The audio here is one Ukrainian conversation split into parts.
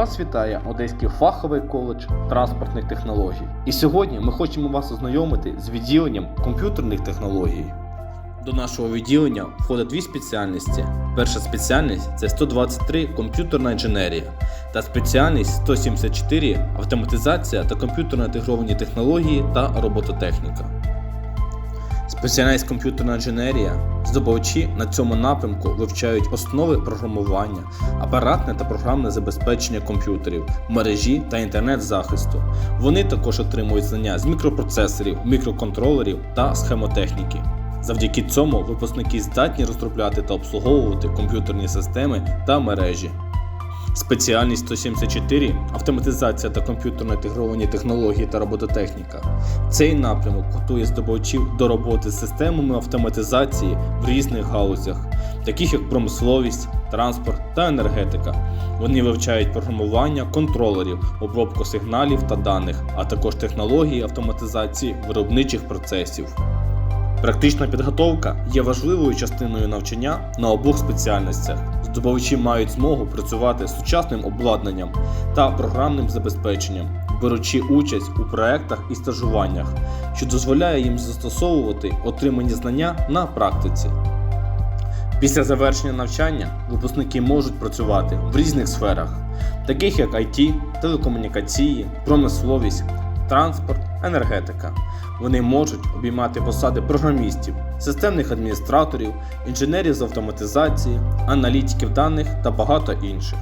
Вас вітає Одеський фаховий коледж транспортних технологій. І сьогодні ми хочемо вас ознайомити з відділенням комп'ютерних технологій. До нашого відділення входить дві спеціальності. Перша спеціальність це 123 комп'ютерна інженерія та спеціальність 174 автоматизація та комп'ютерно інтегровані технології та робототехніка. Спеціальність комп'ютерна інженерія здобувачі на цьому напрямку вивчають основи програмування, апаратне та програмне забезпечення комп'ютерів, мережі та інтернет-захисту. Вони також отримують знання з мікропроцесорів, мікроконтролерів та схемотехніки. Завдяки цьому випускники здатні розробляти та обслуговувати комп'ютерні системи та мережі. Спеціальність 174 автоматизація та комп'ютерно інтегровані технології та робототехніка. Цей напрямок готує здобувачів до роботи з системами автоматизації в різних галузях, таких як промисловість, транспорт та енергетика. Вони вивчають програмування контролерів, обробку сигналів та даних, а також технології автоматизації виробничих процесів. Практична підготовка є важливою частиною навчання на обох спеціальностях. Здобувачі мають змогу працювати з сучасним обладнанням та програмним забезпеченням, беручи участь у проектах і стажуваннях, що дозволяє їм застосовувати отримані знання на практиці. Після завершення навчання випускники можуть працювати в різних сферах, таких як IT, телекомунікації, промисловість, транспорт, енергетика. Вони можуть обіймати посади програмістів, системних адміністраторів, інженерів з автоматизації, аналітиків даних та багато інших.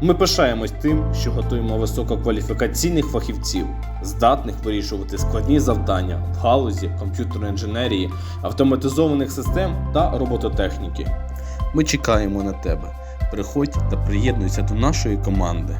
Ми пишаємось тим, що готуємо висококваліфікаційних фахівців, здатних вирішувати складні завдання в галузі комп'ютерної інженерії, автоматизованих систем та робототехніки. Ми чекаємо на тебе. Приходь та приєднуйся до нашої команди.